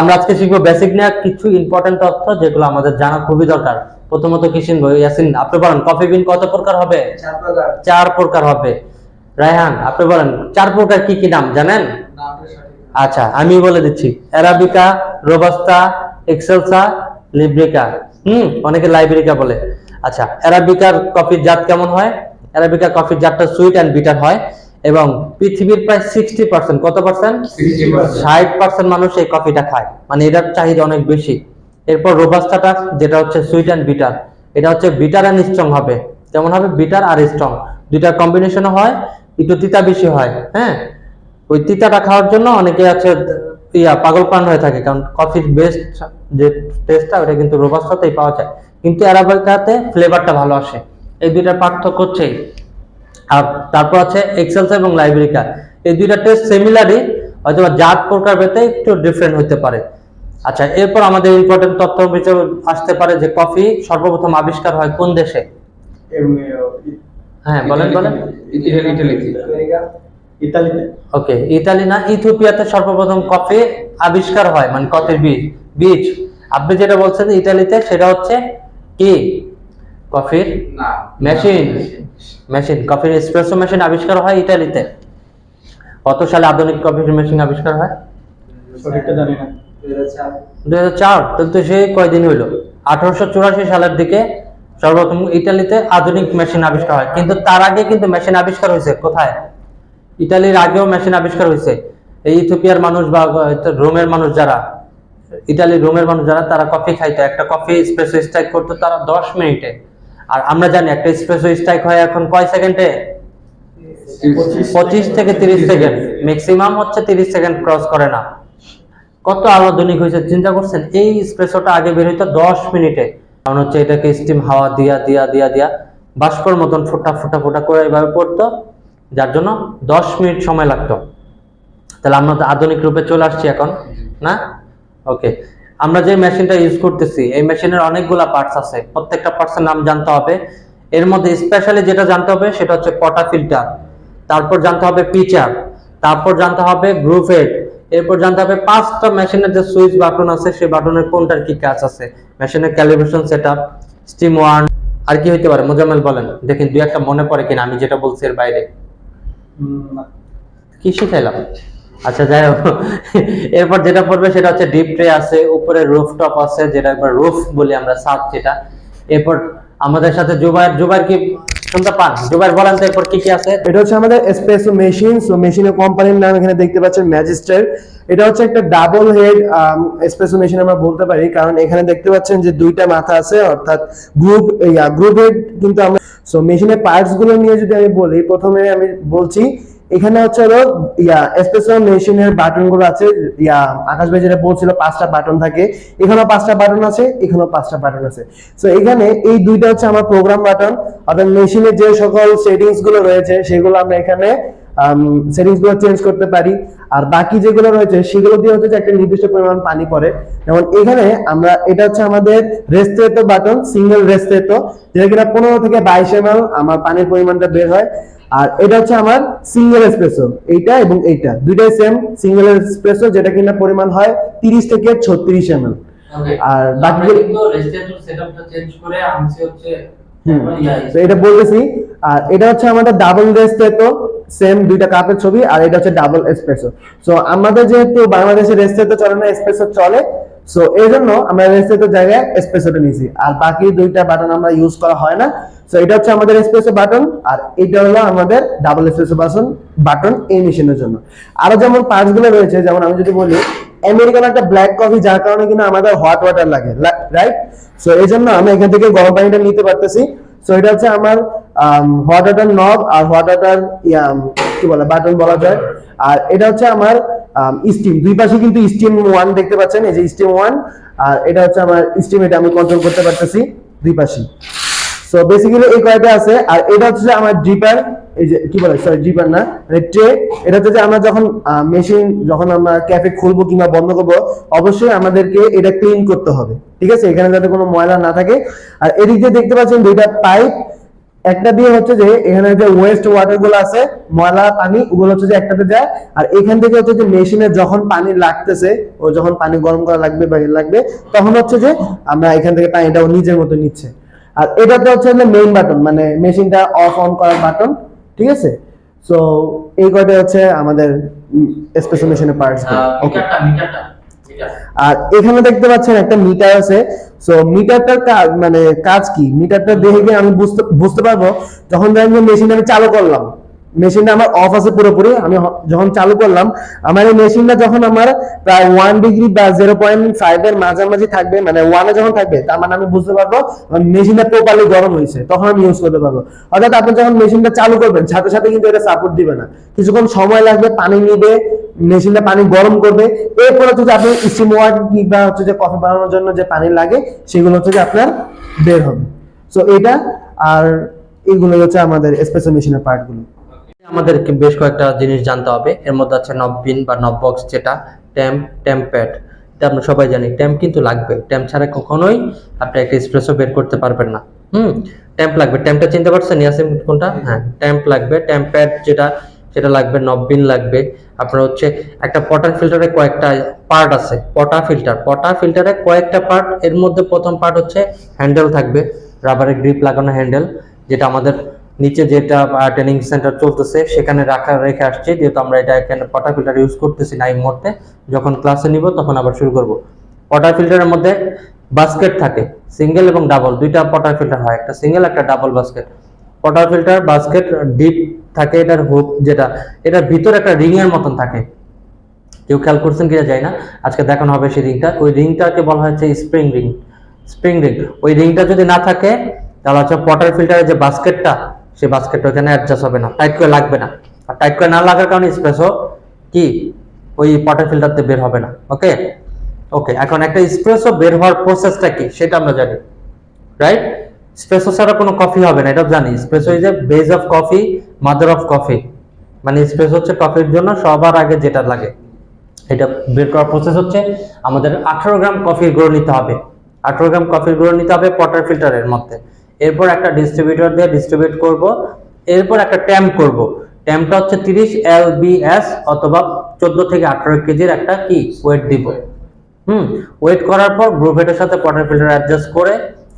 আমরা আজকে শিখব বেসিক নিয়ে কিছু ইম্পর্টেন্ট তথ্য যেগুলো আমাদের জানা খুবই দরকার। প্রথমত ইয়াসিন আপনি বলেন কফি বিন কত প্রকার হবে? চার প্রকার। হবে। রায়হান আপনি বলেন চার প্রকার কি কি নাম জানেন? আচ্ছা আমি বলে দিচ্ছি। Arabica robusta এক্সেলসা লিব্রিকা। হুম অনেকে লাইব্রেরিকা বলে। আচ্ছা অ্যারাবিকার কফির জাত কেমন হয়? অ্যারাবিকা কফির জাতটা সুইট অ্যান্ড বিটার হয়। এবং পৃথিবীর প্রায় সিক্সটি পার্সেন্ট কত পার্সেন্ট 60% ষাট পার্সেন্ট মানুষ এই কফিটা খায়। মানে এটার চাহিদা অনেক বেশি। এরপর রোবাস্তাটা যেটা হচ্ছে সুইট অ্যান্ড বিটার এটা হচ্ছে বিটার অ্যান্ড স্ট্রং হবে। কেমন হবে? বিটার আর স্ট্রং দুইটার কম্বিনেশনে হয় একটু তিতা বেশি হয় হ্যাঁ? ওই তিতাটা খাওয়ার জন্য অনেকে আছে ইয়া পাগল প্রাণ হয়ে থাকে। কারণ কফির বেস্ট যে টেস্টটা ওটা কিন্তু রোবাস্তাতেই পাওয়া যায়। কিন্তু অ্যারাবিকাতে ফ্লেভারটা ভালো আসে। এই দুইটার পার্থক্য হচ্ছেই আর তারপর আছে এক্সেলস এবং লাইব্রেরিকা এই দুইটা টেস্ট সিমিলারই হয়তো বা জাত প্রকার ভেদে একটু ডিফারেন্ট হতে পারে। আচ্ছা এরপর আমাদের ইম্পর্টেন্ট তথ্য হিসেবে আসতে পারে যে কফি সর্বপ্রথম আবিষ্কার হয় কোন দেশে? হ্যাঁ বলেন বলেন। ইতালিতে। ওকে ইতালি না ইথিওপিয়াতে সর্বপ্রথম কফি আবিষ্কার হয় মানে কফির বীজ বীজ। আপনি যেটা বলছেন ইতালিতে সেটা হচ্ছে কি? কফির? মেশিন? মেশিন। কফির এসপ্রেসো মেশিন আবিষ্কার হয় ইতালিতে। কত সালে আধুনিক কফির মেশিন আবিষ্কার হয়? দুই হাজার চার। তাহলে তো সে কয়দিন হইল? আঠারোশো চুরাশি সালের দিকে সর্বপ্রথম ইতালিতে আধুনিক মেশিন আবিষ্কার হয়। কিন্তু তার আগে কিন্তু মেশিন আবিষ্কার হয়েছে। কোথায়? ইতালির আগেও মেশিন আবিষ্কার হয়েছে। এই ইথিওপিয়ার মানুষ বা রোমের মানুষ যারা ইতালির রোমের মানুষ যারা তারা কফি খাইতো। একটা কফি স্পেসো স্ট্রাইক করতো তারা দশ মিনিটে। আর আমরা জানি একটা স্পেসো স্ট্রাইক হয় এখন কয় সেকেন্ডে পঁচিশ থেকে তিরিশ সেকেন্ড ম্যাক্সিমাম হচ্ছে তিরিশ সেকেন্ড ক্রস করে না। কত আধুনিক হয়েছে, চিন্তা করছেন? এই স্পেসোটা আগে বের হইতো দশ মিনিটে। কারণ হচ্ছে এটাকে স্টিম হাওয়া দিয়া দিয়া দিয়া দিয়া। বাষ্পর মতন ফোটা ফোটা ফোটা করে এভাবে পড়তো। যার জন্য দশ মিনিট সময় লাগতো। তাহলে আমরা আধুনিক রূপে চলে আসছি এখন, না? ওকে আমরা যে মেশিনটা ইউজ করতেছি এই মেশিনের অনেকগুলা পার্টস আছে প্রত্যেকটা পার্টসের নাম জানতে হবে। এর মধ্যে স্পেশালি যেটা জানতে হবে সেটা হচ্ছে পটা ফিল্টার তারপর জানতে হবে পিচার তারপর জানতে হবে গ্রুপ হেড এরপর জানতে হবে পাঁচটা মেশিনের যে সুইচ বাটন আছে সেই বাটনের কোনটার কি কাজ আছে মেশিনের calibration set up steam one আর কি হইতে পারে? মোজাম্মেল বলেন। দেখেন দুই একটা মনে পড়ে কিনা আমি যেটা বলছি এর বাইরে। কি শিখাইলাম? আচ্ছা যাই হোক। এরপর যেটা পড়বে সেটা হচ্ছে ডিপ ট্রে আছে, উপরে রুফ টপ আছে, যেটা একবার রুফ বলি আমরা সাত যেটা। এরপর আমাদের সাথে জুবাইর জুবাইর কি শুনতে পান? বলেন তো এরপর কি কি আছে। এটা হচ্ছে আমাদের মেশিন সো মেশিনের কোম্পানির নাম এখানে দেখতে পাচ্ছেন ম্যাজিস্টার এটা হচ্ছে একটা ডাবল হেড এসপ্রেসো মেশিন আমরা বলতে পারি, কারণ এখানে দেখতে পাচ্ছেন যে দুইটা মাথা আছে, অর্থাৎ গ্রুপ গ্রুপ হেড কিন্তু আমরা সো মেশিনের পার্টসগুলো নিয়ে যদি আমি বলি, প্রথমে আমি বলছি এখানে হচ্ছে হলো, ইয়া এসপ্রেসো মেশিনের বাটনগুলো আছে, ইয়া আকাশ ভাই যেটা বলছিল, পাঁচটা বাটন থাকে। এখানেও পাঁচটা বাটন আছে, এখানেও পাঁচটা বাটন আছে। সো এখানে এই দুইটা হচ্ছে আমার প্রোগ্রাম বাটন অর্থাৎ মেশিনের যে সকল সেটিংসগুলো রয়েছে, সেগুলো আমরা এখানে সেটিংসগুলো চেঞ্জ করতে পারি। আর বাকি যেগুলো রয়েছে, সেগুলো দিয়ে হচ্ছে একটা নির্দিষ্ট পরিমাণ পানি পড়ে। যেমন এখানে আমরা, এটা হচ্ছে আমাদের রেস্টেটো বাটন সিঙ্গেল রেস্টেটো যেটা কিনা পনেরো থেকে বাইশ এম আমার পানির পরিমাণটা বের হয়। আর এটা হচ্ছে আমার সিঙ্গেল এসপ্রেসো এইটা এবং এইটা। দুইটাই সেম সিঙ্গেল এসপ্রেসো যেটা কিনা পরিমাণ হয় তিরিশ থেকে ছত্রিশ এম আর বাকি সেটআপটা চেঞ্জ করে আনছি হচ্ছে তো এটা বলতেছি। আর এটা হচ্ছে আমাদের ডাবল রেস্টেটো সেম দুইটা কাপের ছবি আর এটা হচ্ছে ডাবল এসপ্রেসো সো আমাদের যেহেতু বাংলাদেশে রেস্টেটো চলে না এসপ্রেসো চলে। সো এই জন্য আমরা রেস্টেটোর জায়গায় এসপ্রেসোটা নিয়েছি। আর বাকি দুইটা বাটন আমরা ইউজ করা হয় না। সো এটা হচ্ছে আমাদের এসপ্রেসো বাটন আর এটা হলো আমাদের ডাবল এসপ্রেসো বাটন বাটন এই মেশিনের জন্য। আরও যেমন পার্টসগুলো রয়েছে, যেমন আমি যদি বলি আমেরিকান একটা ব্ল্যাক কফি যার কারণে কিনা আমাদের হট ওয়াটার লাগে রাইট সো এই জন্য আমি এখান থেকে গরম পানিটা নিতে পারতেছি। সো এটা হচ্ছে আমার হট ওয়াটার নব আর হট ওয়াটার কি বলে বাটন বলা যায়। আর এটা হচ্ছে আমার স্টিম দুই পাশে কিন্তু স্টিম ওয়ান দেখতে পাচ্ছেন, এই যে স্টিম ওয়ান আর এটা হচ্ছে আমার স্টিম এটা আমি কন্ট্রোল করতে পারতেছি দুই পাশে সো বেসিক্যালি এই কয়টা আছে? আর এটা হচ্ছে আমার ড্রিপার এই যে, কি বলে? সরি ড্রিপার না মানে ট্রে এটা হচ্ছে যে আমরা যখন মেশিন যখন আমরা ক্যাফে খুলবো কিংবা বন্ধ করব, অবশ্যই আমাদেরকে এটা ক্লিন করতে হবে। ঠিক আছে? এখানে যাতে কোনো ময়লা না থাকে। আর এদিক দিয়ে দেখতে পাচ্ছেন দুইটা পাইপ একটা দিয়ে হচ্ছে যে, এখানে যে ওয়েস্ট ওয়াটারগুলো আছে, ময়লা, পানি, ওগুলো হচ্ছে যে একটাতে যায়। আর এখান থেকে হচ্ছে যে মেশিনে যখন পানি লাগতেছে, ও যখন পানি গরম করা লাগবে বা লাগবে, তখন হচ্ছে যে আমরা এখান থেকে পানিটা ও নিজের মতো নিচ্ছে। আর এটাতে হচ্ছে মেইন বাটন মানে মেশিনটা অফ অন করার বাটন ঠিক আছে? সো এই কয়টা হচ্ছে আমাদের স্পেশাল মেশিনের পার্টস ওকে আর এখানে দেখতে পাচ্ছেন একটা মিটার আছে। সো মিটারটার কাজ মানে কাজ কি? মিটারটা দেখে গিয়ে আমি বুঝতে বুঝতে পারব? যখন ধরেন যে মেশিন আমি চালু করলাম মেশিনটা আমার অফ আছে পুরোপুরি। আমি যখন চালু করলাম, আমার এই মেশিনটা যখন আমার প্রায় ওয়ান ডিগ্রি বা জিরো পয়েন্ট ফাইভ এর মাঝামাঝি থাকবে মানে ওয়ানে যখন থাকবে, তার মানে আমি বুঝতে পারব মেশিনটা প্রপারলি গরম হয়েছে, তখন আমি ইউজ করতে পারব। অর্থাৎ আপনি যখন মেশিনটা চালু করবেন, সাথে সাথে কিন্তু এটা সাপোর্ট দিবে না। কিছুক্ষণ সময় লাগবে, পানি নিবে, মেশিনটা পানি গরম করবে। এরপরে হচ্ছে যে আপনি স্টিম ওয়াটার কিংবা হচ্ছে যে কফি বানানোর জন্য যে পানি লাগে, সেগুলো হচ্ছে যে আপনার বের হবে। সো এটা আর এগুলো হচ্ছে আমাদের স্পেশাল মেশিনের পার্টগুলো আমাদের বেশ কয়েকটা জিনিস জানতে হবে। এর মধ্যে আছে নব পিন বা নব বক্স যেটা ট্যাম্প ট্যাম্প প্যাড এটা আমরা সবাই জানি ট্যাম্প কিন্তু লাগবে। ট্যাম্প ছাড়া কখনোই আপনি একটা এক্সপ্রেসও বের করতে পারবেন না। হুম? ট্যাম্প লাগবে। ট্যাম্পটা চিনতে পারছেন ইয়াসিম কোনটা? হ্যাঁ ট্যাম্প লাগবে। ট্যাম্প প্যাড যেটা সেটা লাগবে নব পিন লাগবে। আপনার হচ্ছে একটা পটার ফিল্টারে কয়েকটা পার্ট আছে। পটা ফিল্টার। পটা ফিল্টারে কয়েকটা পার্ট এর মধ্যে প্রথম পার্ট হচ্ছে হ্যান্ডেল থাকবে। রাবারের গ্রিপ লাগানো হ্যান্ডেল যেটা আমাদের নিচে যেটা ট্রেনিং সেন্টার চলতেছে, সেখানে রাখা, রেখে আসছে, যেহেতু আমরা এটা এখানে পটা ফিল্টার ইউজ করতেছি না এই মুহূর্তে। যখন ক্লাসে নিব, তখন আবার শুরু করব। পটা ফিল্টারের মধ্যে বাস্কেট থাকে সিঙ্গেল এবং ডাবল দুইটা পটা ফিল্টার হয়, একটা সিঙ্গেল একটা ডাবল বাস্কেট পটা ফিল্টার বাস্কেট ডিপ থাকে এটার হুক যেটা, এটার ভিতরে একটা রিং এর মতন থাকে। কেউ খেয়াল করছেন কিনা যায় না, আজকে দেখানো হবে সেই রিংটা ওই রিংটাকে বলা হচ্ছে স্প্রিং রিং স্প্রিং রিং ওই রিংটা যদি না থাকে, তাহলে হচ্ছে পটার ফিল্টারের যে বাস্কেটটা সেই বাস্কেটটা ওখানে অ্যাডজাস্ট হবে না। টাইট করে লাগবে না। আর টাইট করে না লাগার কারণে স্পেসও কি? ওই পটার ফিল্টারতে বের হবে না। ওকে ওকে এখন একটা স্প্রেসও বের হওয়ার প্রসেসটা কি? সেটা আমরা জানি। রাইট স্প্রেসো ছাড়া কোনো কফি হবে না, এটা জানি। Espresso is a base of coffee mother of coffee মানে স্প্রেস হচ্ছে কফির জন্য সবার আগে যেটা লাগে। এটা বের করার প্রসেস হচ্ছে আমাদের আঠারো গ্রাম কফির গুঁড়ো নিতে হবে। আঠারো গ্রাম কফির গুঁড়ো নিতে হবে পটার ফিল্টারের মধ্যে। এরপর একটা ডিস্ট্রিবিউটর দিয়ে ডিস্ট্রিবিউট করব। এরপর একটা ট্যাম্প করব। ট্যাম্পটা হচ্ছে তিরিশ এল অথবা চোদ্দ থেকে আঠারো কেজির একটা কি? ওয়েট দিব। হুম ওয়েট করার পর গ্রুভেটের সাথে পটার ফিল্টার অ্যাডজাস্ট করে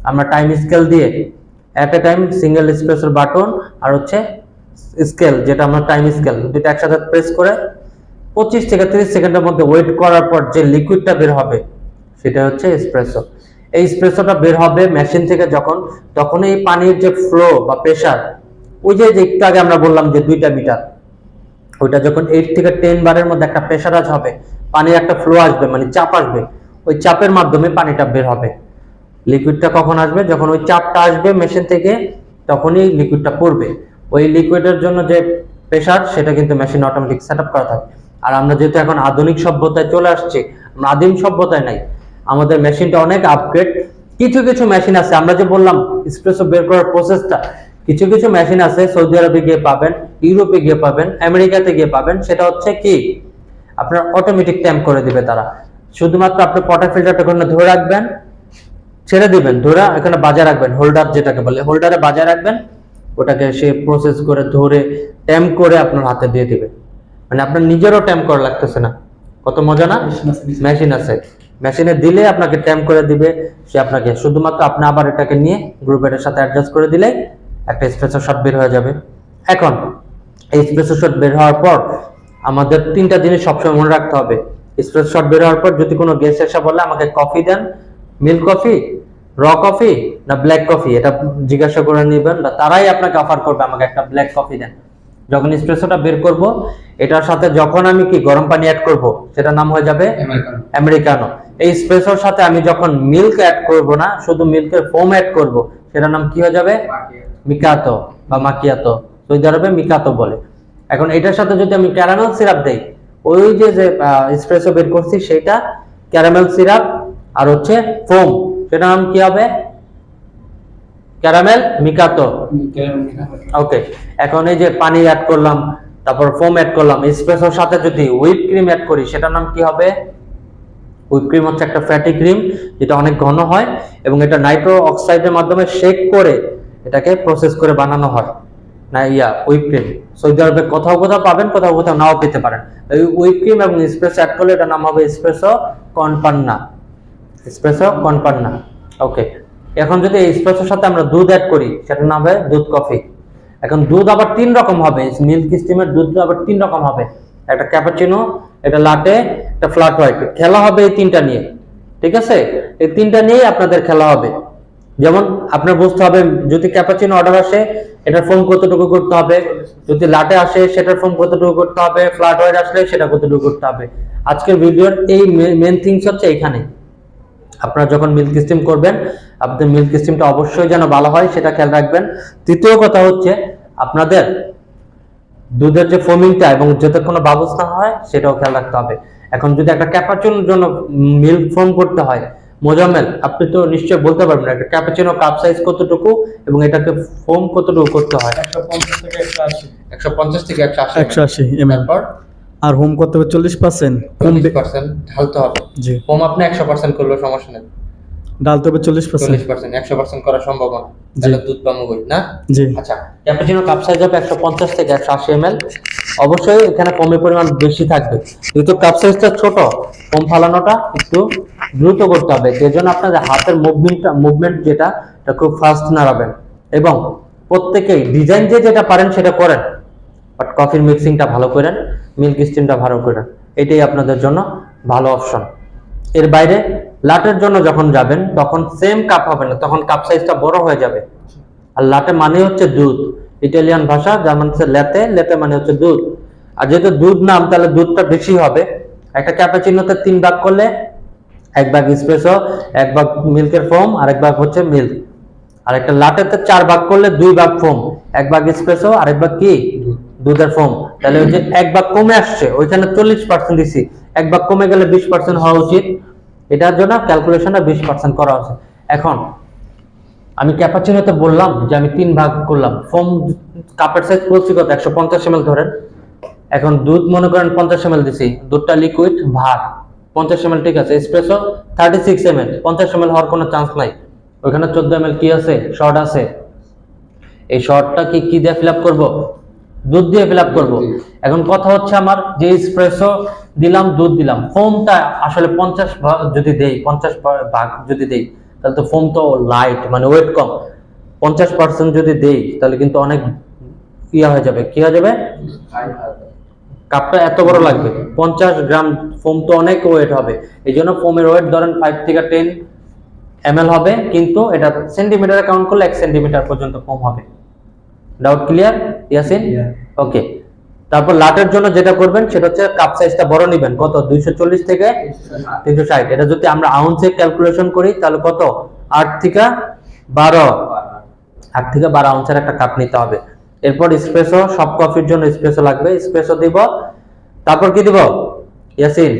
আমরা টাইম স্কেল দিয়ে অ্যাট এ টাইম সিঙ্গেল স্পেসের বাটন আর হচ্ছে স্কেল যেটা আমরা টাইম স্কেল দুটো একসাথে প্রেস করে পঁচিশ থেকে তিরিশ সেকেন্ডের মধ্যে ওয়েট করার পর যে লিকুইডটা বের হবে সেটা হচ্ছে এসপ্রেসো এই স্প্রেসোটা বের হবে মেশিন থেকে যখন তখন এই পানির যে ফ্লো বা প্রেসার ওই যে একটু আগে আমরা বললাম যে দুইটা মিটার ওইটা যখন এইট থেকে টেন বারের মধ্যে একটা প্রেসারাজ হবে, পানির একটা ফ্লো আসবে মানে চাপ আসবে, ওই চাপের মাধ্যমে পানিটা বের হবে। লিকুইডটা কখন আসবে? যখন ওই চাপটা আসবে মেশিন থেকে, তখনই লিকুইডটা পড়বে। ওই লিকুইডের জন্য যে প্রেসার সেটা কিন্তু মেশিন অটোমেটিক সেট আপ করা থাকে। আর আমরা যেহেতু এখন আধুনিক সভ্যতায় চলে আসছি আদিম সভ্যতায় নাই আমাদের মেশিনটা অনেক আপগ্রেড কিছু কিছু মেশিন আছে আমরা যে বললাম স্প্রেসো বের করার প্রসেসটা কিছু কিছু মেশিন আছে সৌদি আরবে গিয়ে পাবেন ইউরোপে গিয়ে পাবেন আমেরিকাতে গিয়ে পাবেন সেটা হচ্ছে কি? আপনার অটোমেটিক ট্যাম্প করে দিবে তারা। শুধুমাত্র আপনি পটার ফিল্টারটা ওখানে ধরে রাখবেন ছেড়ে দিবেন ধরে এখানে বাজার রাখবেন হোল্ডার যেটাকে বলে হোল্ডারে বাজার রাখবেন ওটাকে সে প্রসেস করে ধরে ট্যাম্প করে আপনার হাতে দিয়ে দিবে। মানে আপনার নিজেরও ট্যাম্প করা লাগতেছে না। কত মজা না। মেশিন আছে। মেশিনে দিলে আপনাকে ট্যাম্প করে দিবে। সে আপনাকে শুধুমাত্র আপনি আবার এটাকে নিয়ে গ্রুপের সাথে অ্যাডজাস্ট করে দিলে একটা স্পেশাল শট বের হয়ে যাবে। এখন এই স্পেশাল শট বের হওয়ার পর আমাদের তিনটা জিনিস সবসময় মনে রাখতে হবে। স্পেশাল শট বের হওয়ার পর যদি কোনো গেস্ট এসে বলে আমাকে কফি দেন মিল্ক কফি র কফি না ব্ল্যাক কফি এটা জিজ্ঞাসা করে নেবেন বা তারাই আপনাকে অফার করবে আমাকে একটা ব্ল্যাক কফি দেন। যখন স্প্রেসোটা বের করব এটার সাথে যখন আমি কি গরম পানি অ্যাড করব সেটা নাম হয়ে যাবে আমেরিকানো এই স্প্রেসোর সাথে আমি যখন মিল্ক অ্যাড করব না, শুধু মিল্কের ফোম অ্যাড করব, সেটার নাম কি হয়ে যাবে? মিকাতো বা মাকিয়াতো, সৌদি আরবে মিকাতো বলে। এখন এটার সাথে যদি আমি ক্যারামেল সিরাপ দেই, ওই যে যে স্প্রেসো বের করছি সেটা ক্যারামেল সিরাপ আর হচ্ছে ফোম সেটার নাম কি হবে? ক্যারামেল মিকাতো। ওকে এখন এই যে পানি অ্যাড করলাম, তারপর ফোম অ্যাড করলাম স্পেসোর সাথে যদি হুইপ ক্রিম অ্যাড করি, সেটার নাম কি হবে? হুইপ ক্রিম হচ্ছে একটা ফ্যাটি ক্রিম যেটা অনেক ঘন হয় এবং এটা নাইট্রো অক্সাইডের মাধ্যমে শেক করে এটাকে প্রসেস করে বানানো হয়। না, ইয়া হুইপ ক্রিম সৌদি আরবে কোথাও কোথাও পাবেন, কোথাও কোথাও নাও পেতে পারেন। এই হুইপ ক্রিম এবং এসপ্রেসো অ্যাড করলে এটার নাম হবে এসপ্রেসো কনপান্না এসপ্রেসো কনপান্না ওকে এখন যদি এই এসপ্রেসোর সাথে আমরা দুধ অ্যাড করি, সেটার নাম হবে দুধ কফি এখন দুধ আবার তিন রকম হবে। মিল্ক স্টিমের দুধ আবার তিন রকম হবে। একটা ক্যাপাচিনো একটা লাটে একটা ফ্ল্যাট হোয়াইট খেলা হবে এই তিনটা নিয়ে, ঠিক আছে? এই তিনটা নিয়েই আপনাদের খেলা হবে। যেমন আপনার বুঝতে হবে, যদি ক্যাপাচিনো অর্ডার আসে, এটার ফোন কতটুকু করতে হবে? যদি লাটে আসে, সেটার ফোন কতটুকু করতে হবে? ফ্ল্যাট হোয়াইট আসলে সেটা কতটুকু করতে হবে? আজকের ভিডিওর এই মেন থিংস হচ্ছে এখানে। আপনারা যখন মিল্ক স্টিম করবেন, আপনাদের মিল্ক স্টিমটা অবশ্যই যেন ভালো হয়, সেটা খেয়াল রাখবেন। তৃতীয় কথা হচ্ছে, আপনাদের দুধের যে ফোমিংটা এবং যাতে কোনো বাবুস না হয় সেটাও খেয়াল রাখতে হবে। এখন যদি একটা ক্যাপাচিনোর জন্য মিল্ক ফোম করতে হয় মোজামেল আপনি তো নিশ্চয়ই বলতে পারবেন একটা ক্যাপাচিনো কাপ সাইজ কতটুকু এবং এটাকে ফোম কতটুকু করতে হয়? একশো পঞ্চাশ থেকে একশো আশি। একশো পঞ্চাশ থেকে একশো আশি। একশো আশি এমএল তারপর? আর হোম করতে হবে চল্লিশ পার্সেন্ট ঢালতে হবে। জি। ফোম আপনি একশো পার্সেন্ট করলেও সমস্যা নেই। ডালতে হবে চল্লিশ পার্সেন্ট পার্সেন্ট একশো পার্সেন্ট করা সম্ভব না তাহলে দুধ পাবো বই না? জি। আচ্ছা ক্যাপাচিনো কাপ সাইজ হবে একশো পঞ্চাশ থেকে একশো আশি এমএল অবশ্যই এখানে কমের পরিমাণ বেশি থাকবে। যেহেতু কাপ সাইজটা ছোট কম ফালানোটা একটু দ্রুত করতে হবে। সেই জন্য আপনাদের হাতের মুভমেন্টটা মুভমেন্ট যেটা এটা খুব ফাস্ট নাড়াবেন। এবং প্রত্যেকেই ডিজাইন যে যেটা পারেন সেটা করেন। বাট কফির মিক্সিংটা ভালো করেন মিল্ক স্টিমটা ভালো করেন। এটাই আপনাদের জন্য ভালো অপশন এর বাইরে লাটের জন্য যখন যাবেন, তখন সেম কাপ হবে না, তখন কাপ সাইজটা বড় হয়ে যাবে। আর লাটে মানে হচ্ছে দুধ। ইটালিয়ান ভাষা মানে হচ্ছে লেতে লেতে মানে হচ্ছে দুধ। আর যেহেতু দুধ নাম, তাহলে দুধটা বেশি হবে। একটা ক্যাপাচিনোতে তিন ভাগ করলে এক ভাগ স্পেসো এক ভাগ মিল্কের ফোম আর এক ভাগ হচ্ছে মিল্ক আর একটা লাটেতে চার ভাগ করলে দুই ভাগ ফোম এক ভাগ স্পেসো আর এক ভাগ কি? দুধের ফোম। তাহলে ওই যে এক ভাগ কমে আসছে, ওইখানে চল্লিশ পার্সেন্ট দিছি। এক ভাগ কমে গেলে বিশ পার্সেন্ট হওয়া উচিত। এটার জন্য ক্যালকুলেশনটা বিশ পার্সেন্ট করা আছে। এখন, আমি ক্যাপাচিনোতে বললাম যে আমি তিন ভাগ করলাম। ফোম কাপের সাইজ বলছি কত? একশো পঞ্চাশ এমএল ধরেন। এখন দুধ, মনে করেন পঞ্চাশ এমএল দিছি। দুধটা লিকুইড ভাত। পঞ্চাশ এমএল ঠিক আছে। এসপ্রেসো থার্টি সিক্স এমএল পঞ্চাশ এমএল হওয়ার কোনো চান্স নাই। ওইখানে চোদ্দ এমএল কি আছে? শর্ট আছে। এই শর্টটা কি কি দিয়ে ফিল আপ করব? দুধ দিয়ে ফিল আপ করব। এখন কথা হচ্ছে আমার যে এসপ্রেসো দিলাম দুধ দিলাম ফোমটা আসলে পঞ্চাশ যদি দেই পঞ্চাশ ভাগ যদি দেই তাহলে তো ফোম তো লাইট মানে ওয়েট কম। পঞ্চাশ পার্সেন্ট যদি দেই তাহলে কিন্তু অনেক ইয়া হয়ে যাবে। কি হয়ে যাবে? কাপটা এত বড় লাগবে। পঞ্চাশ গ্রাম ফোম তো অনেক ওয়েট হবে। এই জন্য ফোমের ওয়েট ধরেন ফাইভ থেকে টেন এম হবে কিন্তু এটা সেন্টিমিটারে কাউন্ট করলে এক সেন্টিমিটার পর্যন্ত ফোম হবে। ডাউট ক্লিয়ার ইয়াসিন ওকে তারপর লাটের জন্য যেটা করবেন সেটা হচ্ছে কাপ সাইজটা বড় নেবেন। কত? দুইশো চল্লিশ থেকে তিনশো ষাট। এটা যদি আমরা আউন্সে ক্যালকুলেশন করি তাহলে কত? আট থেকে বারো। আট থেকে বারো আউন্সের একটা কাপ নিতে হবে। এরপর স্প্রেসো সব কফির জন্য স্প্রেসো লাগবে। স্প্রেসো দিব। তারপর কি দিব? ইয়াসিন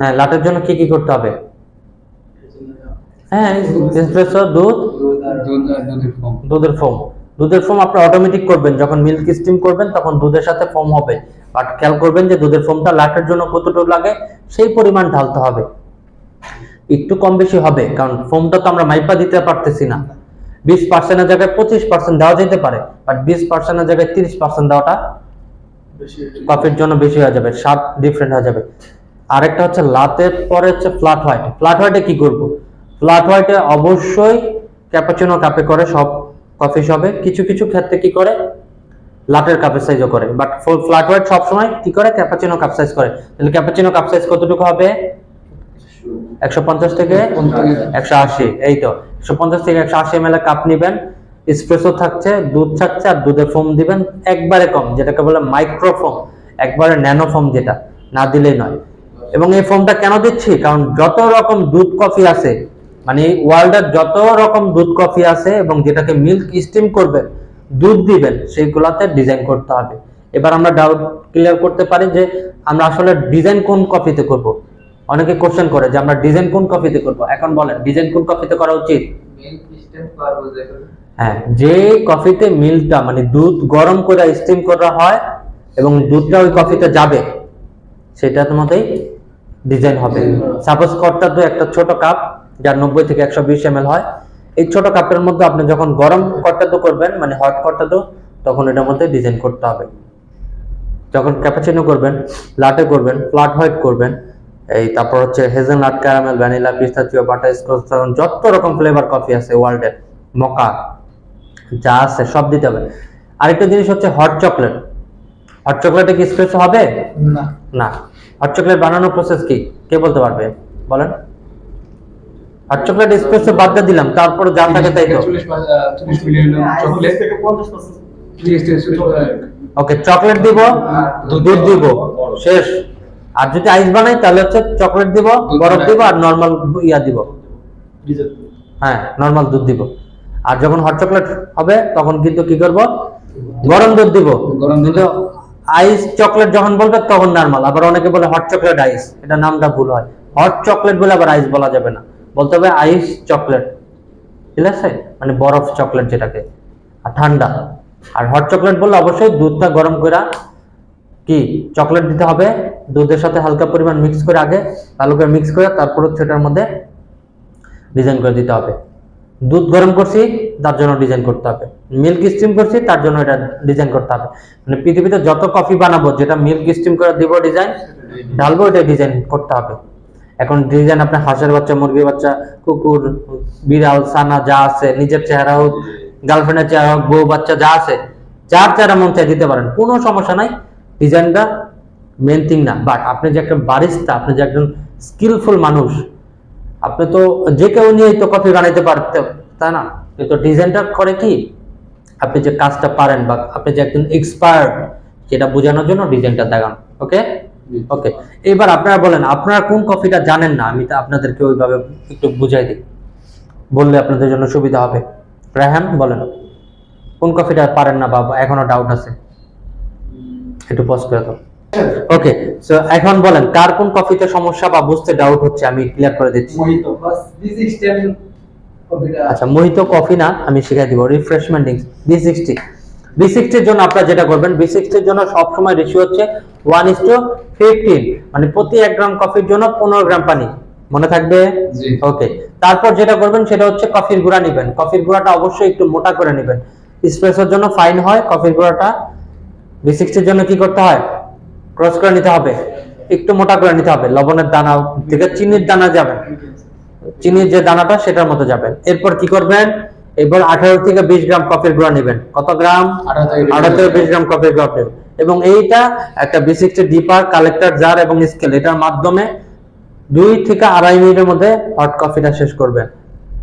হ্যাঁ লাটের জন্য কি কি করতে হবে? হ্যাঁ স্প্রেসো দুধ। দুধের ফোম দুধের ফোম আপনি অটোমেটিক করবেন। যখন মিল্ক স্টিম করবেন তখন দুধের সাথে ফোম হবে। বাট খেয়াল করবেন যে দুধের ফোমটা লাটের জন্য কতটুকু লাগে সেই পরিমাণ ঢালতে হবে। একটু কম বেশি হবে কারণ ফোমটা তো আমরা মাইপা দিতে পারতেছি না। বিশ পার্সেন্টের জায়গায় পঁচিশ পার্সেন্ট দেওয়া যেতে পারে বাট বিশ পার্সেন্টের জায়গায় তিরিশ পার্সেন্ট দেওয়াটা কফির জন্য বেশি হয়ে যাবে স্বাদ ডিফারেন্ট হয়ে যাবে। আরেকটা হচ্ছে লাতের পরে হচ্ছে ফ্ল্যাট হোয়াইট ফ্ল্যাট হোয়াইটে কি করব? ফ্ল্যাট হোয়াইটে অবশ্যই ক্যাপাচিনো কাপে করে সব কফি শপে কিছু কিছু ক্ষেত্রে কি করে? লাটের কাপের সাইজও করে। বাট ফ্ল্যাট হোয়াইট সবসময় কি করে? ক্যাপাচিনো কাপ সাইজ করে। তাহলে ক্যাপাচিনো কাপ সাইজ কতটুকু হবে? একশো পঞ্চাশ থেকে একশো আশি। এই তো, একশো পঞ্চাশ থেকে একশো আশি এম কাপ নিবেন। স্প্রেসো থাকছে, দুধ থাকছে, আর দুধে ফোম দিবেন একবারে কম, যেটাকে বলে মাইক্রোফোম একবারে ন্যানো ফোম যেটা, না দিলেই নয়। এবং এই ফোমটা কেন দিচ্ছি? কারণ যত রকম দুধ কফি আছে মানে ওয়ার্ল্ডের যত রকম দুধ কফি আছে এবং যেটাকে মিল্ক স্টিম করবেন দুধ দিবেন সেইগুলাতে ডিজাইন করতে হবে। এবার আমরা ডাউট ক্লিয়ার করতে পারি যে আমরা আসলে ডিজাইন কোন কফিতে করব? অনেকে কোশ্চেন করে যে আমরা ডিজাইন কোন কফিতে করব? এখন বলেন ডিজাইন কোন কফিতে করা উচিত? হ্যাঁ যে কফিতে মিল্কটা মানে দুধ গরম করে স্টিম করা হয় এবং দুধটা ওই কফিতে যাবে সেটার মধ্যেই ডিজাইন হবে। সাপোজ কটটা তো একটা ছোট কাপ যার নব্বই থেকে একশো বিশ এম হয়। এই ছোট কাপের মধ্যে আপনি যখন গরম কর্তাদো করবেন মানে হট কর্তাদো তখন এটার মধ্যে ডিজাইন করতে হবে। যখন ক্যাপাচিনো করবেন লাটে করবেন ফ্ল্যাট হোয়াইট করবেন এই তারপর হচ্ছে hazelnut caramel vanilla pistachio butterscotch যত রকম ফ্লেভার কফি আছে ওয়ার্ল্ডের মকা যা আছে সব দিতে হবে। আরেকটা জিনিস হচ্ছে হট চকলেট হট চকলেটে কি স্পেস হবে? না। না। হট চকলেট বানানোর প্রসেস কি? কে বলতে পারবে? বলেন। হট চকলেট স্পেসে বাদ দিয়ে দিলাম তারপর যা থাকে তাই তো। ওকে চকলেট দিব দুধ দিব। শেষ। আর যদি আইস বানাই তাহলে হচ্ছে চকলেট দিব বরফ দিব আর নর্মাল ইয়া দিব। হ্যাঁ নর্মাল দুধ দিব। আর যখন হট চকলেট হবে তখন কিন্তু কি করব? গরম দুধ দিব। গরম দুধ। কিন্তু আইস চকলেট যখন বলবে তখন নর্মাল আবার অনেকে বলে হট চকলেট আইস এটা নামটা ভুল হয়। হট চকলেট বলে আবার আইস বলা যাবে না। বলতে হবে আইস চকলেট, ঠিক আছে? মানে বরফ চকলেট যেটাকে, আর ঠান্ডা। আর হট চকলেট বললে অবশ্যই দুধটা গরম করে কি, চকলেট দিতে হবে, দুধের সাথে হালকা পরিমাণ মিক্স করে আগে ভালো করে মিক্স করে তারপর এটার মধ্যে ডিজাইন করে দিতে হবে। দুধ গরম করছি, তার জন্য ডিজাইন করতে হবে। মিল্ক স্টিম করছি, তার জন্য এটা ডিজাইন করতে হবে। মানে পৃথিবীতে যত কফি বানাবো, যেটা মিল্ক স্টিম করে দিব ডিজাইন ঢালবো এটা ডিজাইন করতে হবে। এখন ডিজাইন আপনার হাঁসের বাচ্চা, মুরগির বাচ্চা, কুকুর, বিড়াল সানা যা আছে, নিজের চেহারা হোক গার্লফ্রেন্ডের চেহারা হোক, বউ, বাচ্চা যা আছে, যার চেহারা মন চাই দিতে পারেন, কোনো সমস্যা নাই। ডিজাইনটা মেন থিং না। বাট আপনি যে একটা বারিস্তা আপনি যে একজন স্কিলফুল মানুষ, আপনি তো যে কেউ নিয়েই তো কফি বানাইতে পারতেন তাই না? কিন্তু ডিজাইনটা করে কি? আপনি যে কাজটা পারেন বা আপনি যে একজন এক্সপার্ট সেটা বোঝানোর জন্য ডিজাইনটা দেখান ওকে। ওকে এবার আপনারা বলেন আপনারা কোন কফিটা জানেন না? আমি তা আপনাদেরকে ওইভাবে একটু বুঝাই দিই। বললে আপনাদের জন্য সুবিধা হবে। রায়হান বলেন। কোন কফিটা পারেন না বা এখনও ডাউট আছে? একটু পজ করে দাও। ওকে সো এখন বলেন কার কোন কফিতে সমস্যা বা বুঝতে ডাউট হচ্ছে? আমি ক্লিয়ার করে দিচ্ছি। আচ্ছা মোহিত কফি না আমি শিখাই দিব। রিফ্রেশমেন্ট বি সিক্সটি বি সিক্সটির জন্য আপনারা যেটা করবেন বি সিক্সটির জন্য সবসময় রেশিও হচ্ছে ওয়ান ইস টু ফিফটিন মানে প্রতি এক গ্রাম কফির জন্য পনেরো গ্রাম পানি মনে থাকবে? ওকে তারপর যেটা করবেন সেটা হচ্ছে কফির গুঁড়া নেবেন কফির গুঁড়াটা অবশ্যই একটু মোটা করে নেবেন স্প্রেসোর জন্য ফাইন হয় কফির গুঁড়াটা বি সিক্সটির জন্য কি করতে হয়? ক্রস করে নিতে হবে একটু মোটা করে নিতে হবে লবণের দানা থেকে চিনির দানা যাবে চিনির যে দানাটা সেটার মতো যাবেন এরপর কি করবেন? এবার আঠারো থেকে বিশ গ্রাম কফির গুঁড়া নেবেন। কত গ্রাম? আঠারো থেকে বিশ গ্রাম। কফির গুঁড়া নেবেন এবং এইটা একটা বেসিক্সের ডিপার কালেক্টর জার এবং স্কেল এটার মাধ্যমে দুই থেকে আড়াই মিনিটের মধ্যে হট কফিটা শেষ করবেন।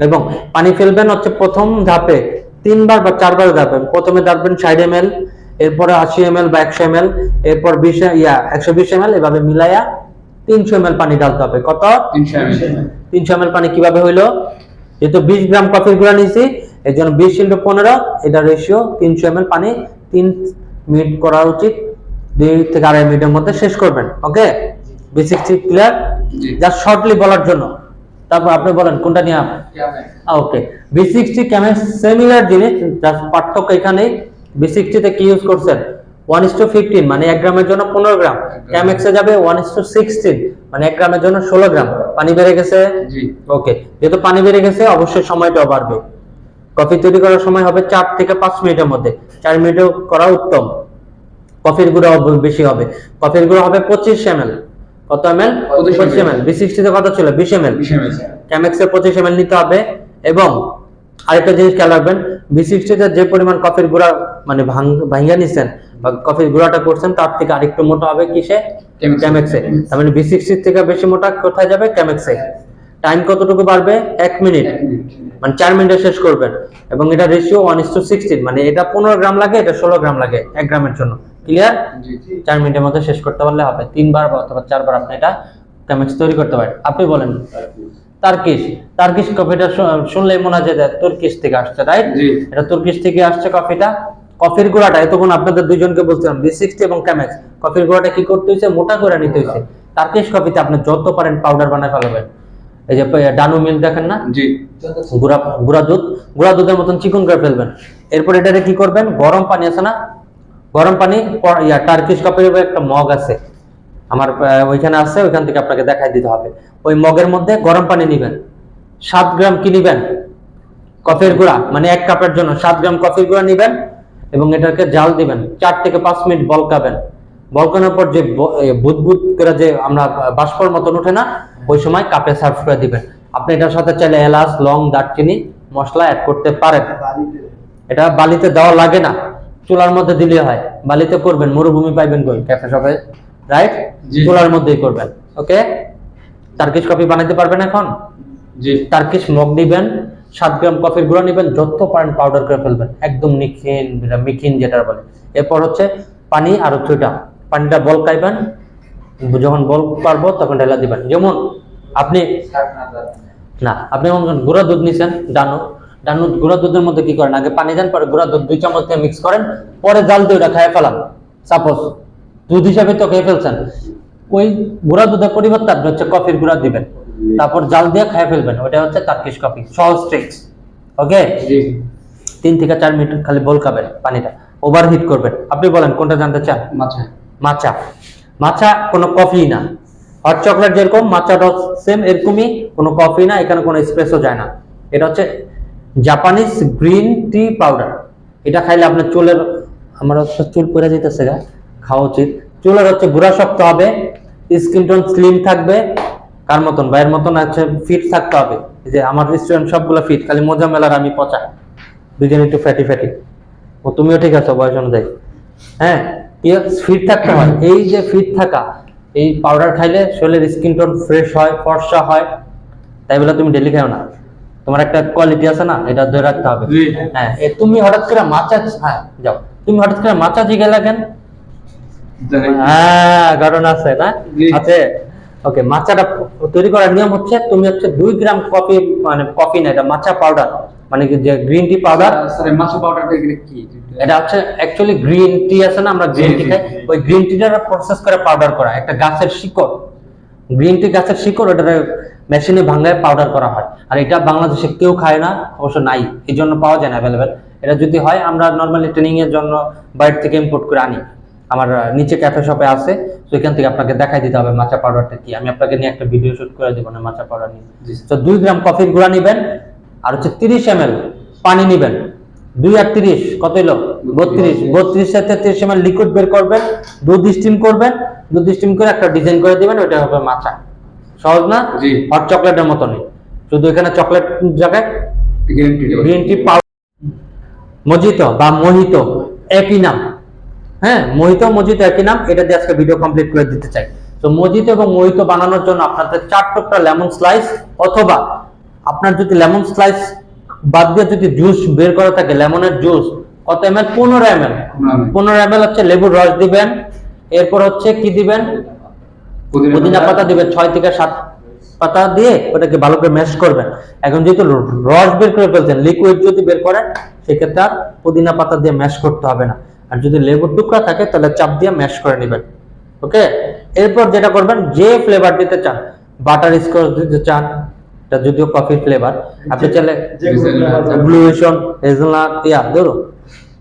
এবং পানি ফেলবেন হচ্ছে প্রথম ধাপে তিনবার বা চারবার ধাপে। প্রথমে ডাকবেন ষাট এম এল এরপরে আশি এম এল বা একশো এম এল এরপর বিশ ইয়া একশো বিশ এম এল এভাবে মিলাইয়া তিনশো এম এল পানি ডালতে হবে। কত? তিনশো এম পানি কীভাবে হইল? যেহেতু বিশ গ্রাম কফির গুঁড়া নিয়েছি এর জন্য বিশ ইন্টু পনেরো এটা রেশিও তিনশো এম পানি তিন মিনিট করা উচিত দুই থেকে আড়াই মিনিটের মধ্যে শেষ করবেন ওকে? বেসিক ক্লিয়ার জি। জাস্ট শর্টলি বলার জন্য। তারপর আপনি বলেন কোনটা নিয়ে ওকে। বি সিক্সটি কেমন? সিমিলার জিনিস জাস্ট পার্থক্য এখানেই বি সিক্সটিতে কি ইউজ করছেন? ওয়ান ইস টু ফিফটিন মানে এক গ্রামের জন্য পনেরো গ্রাম। ক্যামেক্সে যাবে ওয়ান ইস টু সিক্সটিন মানে এক গ্রামের জন্য ষোলো গ্রাম। পানি বেড়ে গেছে? ওকে। যেহেতু পানি বেড়ে গেছে অবশ্যই সময়টাও বাড়বে। কফি তৈরি করার সময় হবে চার থেকে পাঁচ মিনিটের মধ্যে। চার মিনিটেও করা উত্তম। কফির গুঁড়া বেশি হবে। কফির গুঁড়ো হবে পঁচিশ এম কত এম এল 25 পঁচিশ এম এল বি সিক্সটিতে কত ছিল? বিশ এম এল ক্যামেক্সের পঁচিশ এম নিতে হবে। এবং আরেকটা জিনিস খেয়াল রাখবেন বি সিক্সটিতে যে পরিমাণ কফির গুঁড়া মানে ভাঙ- ভাঙ্গা নিছেন বা কফির গুঁড়াটা করছেন তার থেকে আরেকটু মোটা হবে কিসে। ক্যামেক্সে তার মানে বি সিক্সটির থেকে বেশি মোটা কোথায় যাবে? ক্যামেক্সে টাইম কতটুকু বাড়বে? এক মিনিট। মানে চার মিনিটে শেষ করবেন। এবং এটা ratio one is to sixteen মানে এটা পনেরো গ্রাম লাগে এটা ষোলো গ্রাম লাগে এক গ্রামের জন্য। ক্লিয়ার চার মিনিটের মধ্যে শেষ করতে পারলে হবে। তিনবার বা অথবা চারবার আপনি এটা ক্যামেক্স তৈরি করতে পারেন। আপনি বলেন তার্কিশ। তার্কিশ কফিটা শুনলেই মনে হয় যে তুর্কিশ থেকে আসছে রাইট। এটা তুর্কিশ থেকে আসছে কফিটা। কফির গুঁড়াটা এতক্ষণ আপনাদের দুইজনকে বলছিলাম বি সিক্সটি এবং ক্যামেক্স কফির গুঁড়াটা কি করতে হয়েছে? মোটা করে নিতে হয়েছে। তার্কিশ কফিতে আপনি যত পারেন পাউডার বানায় ফেলাবেন। এই যে ডানু মিল দেখেন না? জি। গুঁড়া গুঁড়া দুধ। গুঁড়া দুধের মতন চিকন করে ফেলবেন। এরপর এটাতে কি করবেন? গরম পানি আছে না? গরম পানি ইয়া টার্কিশ কাপের একটা মগ আছে। আমার ওইখানে আছে ওইখান থেকে আপনাকে দেখাই দিতে হবে। ওই মগের মধ্যে গরম পানি নিবেন। সাত গ্রাম কি নিবেন? কফির গুঁড়া মানে এক কাপের জন্য সাত গ্রাম কফির গুঁড়া নেবেন এবং এটাকে জাল দিবেন। চার থেকে পাঁচ মিনিট বলকাবেন। বলকানোর পর যে বুদবুদ করে যে আমরা বাষ্পর মতন উঠে না ওই সময় কাপে সার্ভ করে দিবেন। আপনি এটার সাথে চাইলে এলাচ লং দারচিনি মশলা অ্যাড করতে পারেন। এটা বালিতে দেওয়া লাগে না। চুলার মধ্যে দিলে হয়। বালিতে করবেন মরুভূমি পাইবেন কই? ক্যাফে শপে রাইট চুলার মধ্যেই করবেন ওকে টার্কিশ কফি বানাইতে পারবেন এখন? জি। টার্কিশ মগ নিবেন সাত গ্রাম কফির গুঁড়ো নিবেন যত পারেন পাউডার করে ফেলবেন। একদম নিখিন মিখিন যেটা বলে। এরপর হচ্ছে পানি আর হচ্ছে পানিটা বল খাইবেন যখন বল পারব তখন ঢেলা দিবেন। যেমন আপনি না আপনি যখন গুঁড়া দুধ নিছেন ডানু ডানু গুঁড়া দুধের মধ্যে কি করেন? আগে পানি দেন পরে গুঁড়া দুধ দুই চামচ দিয়ে মিক্স করেন পরে জাল দিয়ে ওটা খেয়ে ফেলান। সাপোজ দুধ হিসাবে তো খেয়ে ফেলছেন। ওই গুঁড়া দুধের পরিবর্তে আপনি হচ্ছে কফির গুঁড়া দিবেন। তারপর জাল দিয়ে খেয়ে ফেলবেন। ওটা হচ্ছে তার্কিশ কফি সহজ ট্রিক্স ওকে জি। তিন থেকে চার মিনিট খালি বল খাবেন পানিটা ওভারহিট করবেন। আপনি বলেন কোনটা জানতে চান? মাছা মাচা। মাচা কোনো কফি না। হট চকলেট যেরকম মাচাটা সেম এরকমই কোনো কফি না, এখানে কোনো স্পেসও যায় না। এটা হচ্ছে জাপানিজ গ্রিন টি পাউডার এটা খাইলে আপনার চুলের, আমার হচ্ছে চুল পড়ে যেতেছে গা, খাওয়া উচিত। চুলের হচ্ছে গুড়া শক্ত হবে স্কিন টোন স্লিম থাকবে, কার মতন, ভাইয়ের মতন আছে ফিট থাকতে হবে। যে আমার স্টুডেন্ট সবগুলো ফিট খালি মজা মেলার আমি পচা। দুজন একটু ফ্যাটি ফ্যাটি ও তুমিও ঠিক আছো বয়স অনুযায়ী। হ্যাঁ? ফিট থাকতে হয়। এই যে ফিট থাকা এই পাউডার খাইলে শরীরের স্কিন টোন ফ্রেশ হয় ফর্সা হয়। তাই বলে তুমি ডেলি খাও না। তোমার একটা কোয়ালিটি আছে না এটা ধরে রাখতে হবে। হ্যাঁ তুমি হঠাৎ করে মাচা হ্যাঁ যাও। তুমি হঠাৎ করে মাচা জিগে লাগেন। হ্যাঁ কারণ আছে না? আছে। ওকে মাচাটা তৈরি করার নিয়ম হচ্ছে তুমি হচ্ছে দুই গ্রাম কফি মানে কফি না এটা মাচা পাউডার মানে কি যে গ্রিন টি পাউডার স্যার এই পাউডারটা কি? এটা হচ্ছে অ্যাকচুয়ালি গ্রিন টি আছে না আমরা গ্রিন টি খাই। ওই গ্রিন টিটা প্রসেস করে পাউডার করা একটা গাছের শিকড়। গ্রিন টি গাছের শিকড় ওটা মেশিনে ভাঙায় পাউডার করা হয়। আর এটা বাংলাদেশে কেউ খায় না অবশ্য নাই এই জন্য পাওয়া যায় না অ্যাভেলেবেল এটা যদি হয় আমরা নর্মালি ট্রেনিং এর জন্য বাইরে থেকে ইম্পোর্ট করে আনি। আমার নিচে ক্যাফে শপে আছে তো এখান থেকে আপনাকে দেখাই দিতে হবে মাচা পাউডারটা কি। আমি আপনাকে নিয়ে একটা ভিডিও শুট করে দেবো না মাচা পাউডার নিয়ে। তো দুই গ্রাম কফির গুঁড়া নিবেন আর হচ্ছে তিরিশ এম পানি নিবেন। দুই আর তিরিশ কত হলো বত্রিশ। বত্রিশ। সাথে তিরিশ এম লিকুইড বের করবেন দুধ স্টিম করবেন দুধ স্টিম করে একটা ডিজাইন করে দিবেন ওটা হবে মাচা সহজ না? হট চকলেটের মতনই। শুধু এখানে চকলেট জায়গায় গ্রিন টি মজিত বা মোহিত একই নাম। হ্যাঁ মোহিত মজিত একই নাম এটা দিয়ে আজকে ভিডিও কমপ্লিট করে দিতে চাই। তো মজিত এবং মোহিত বানানোর জন্য আপনাদের চার টুকরা লেমন স্লাইস অথবা আপনার যদি লেমন স্লাইস বাদ দিয়ে যদি জুস বের করা থাকে লেমনের জুস কত এম এল পনেরো এম এল পনেরো এম এল হচ্ছে লেবুর রস দিবেন। এরপর হচ্ছে কি দিবেন? পুদিনা পাতা। দিবেন ছয় থেকে সাত পাতা দিয়ে ওটাকে ভালো করে ম্যাশ করবেন। এখন যেহেতু রস বের করে ফেলছেন লিকুইড যদি বের করেন সেক্ষেত্রে আর পুদিনা পাতা দিয়ে ম্যাশ করতে হবে না। আর যদি লেবুর টুকরা থাকে তাহলে চাপ দিয়ে ম্যাশ করে নেবেন। ওকে? এরপর যেটা করবেন যে ফ্লেভার দিতে চান বাটার স্কচ দিতে চান এটা যদিও কফি ফ্লেভার আপনি চাইলে যে কোনো Hazelnut, flavor blue ocean hazelnut yeah ধরো।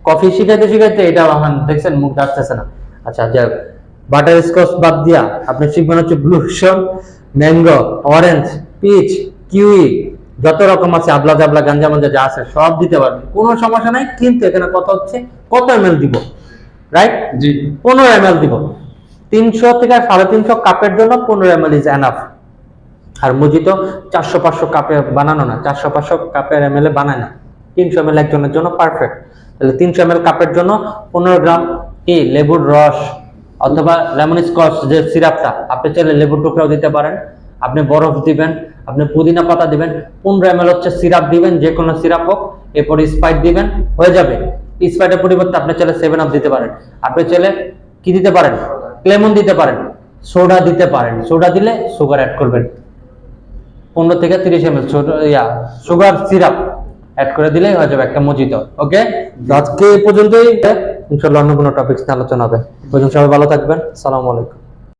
কফি শিখাইতে শিখাইতে এটা এখন দেখছেন মুখ ডাকতেছে না। আচ্ছা যাক বাটার স্কচ বাদ দিয়া আপনি শিখবেন হচ্ছে blue ocean mango orange peach kiwi যত রকম আছে আবলা জাবলা গাঞ্জা মাঞ্জা যা আছে সব দিতে পারবেন। কোনো সমস্যা নাই কিন্তু এখানে কথা হচ্ছে কত এম দিব? রাইট জি। পনেরো এম দিব। তিনশো থেকে সাড়ে তিনশো কাপের জন্য পনেরো এম এল ইজ এনাফ আর মুজি তো চারশো, পাঁচশো কাপে বানানো না, চারশো, পাঁচশো কাপের এম এল এ বানায় না। তিনশো এম এল একজনের জন্য পারফেক্ট তাহলে তিনশো এম এল কাপের জন্য পনেরো গ্রাম কি লেবুর রস অথবা লেমন স্কচ যে সিরাপটা আপনি চাইলে লেবুর টুকরাও দিতে পারেন। আপনি বরফ দিবেন, আপনি পুদিনা পাতা দিবেন, পনেরো এম হচ্ছে সিরাপ দিবেন, যে কোনো সিরাপ হোক, এরপর স্পাইট দিবেন, হয়ে যাবে। স্পাইটের পরিবর্তে আপনি চাইলে সেভেন আপ দিতে পারেন। আপনি চাইলে কি দিতে পারেন? লেমন দিতে পারেন। সোডা দিতে পারেন। সোডা দিলে সুগার অ্যাড করবেন। পনেরো থেকে তিরিশ M L yeah, sugar syrup add করে দিলেই হয়ে যাবে একটা মজিত ওকে আজকে এই পর্যন্তই। ইনশাল্লাহ অন্য কোনো টপিক নিয়ে আলোচনা হবে। পর্যন্ত সবাই ভালো থাকবেন। সালামু আলাইকুম।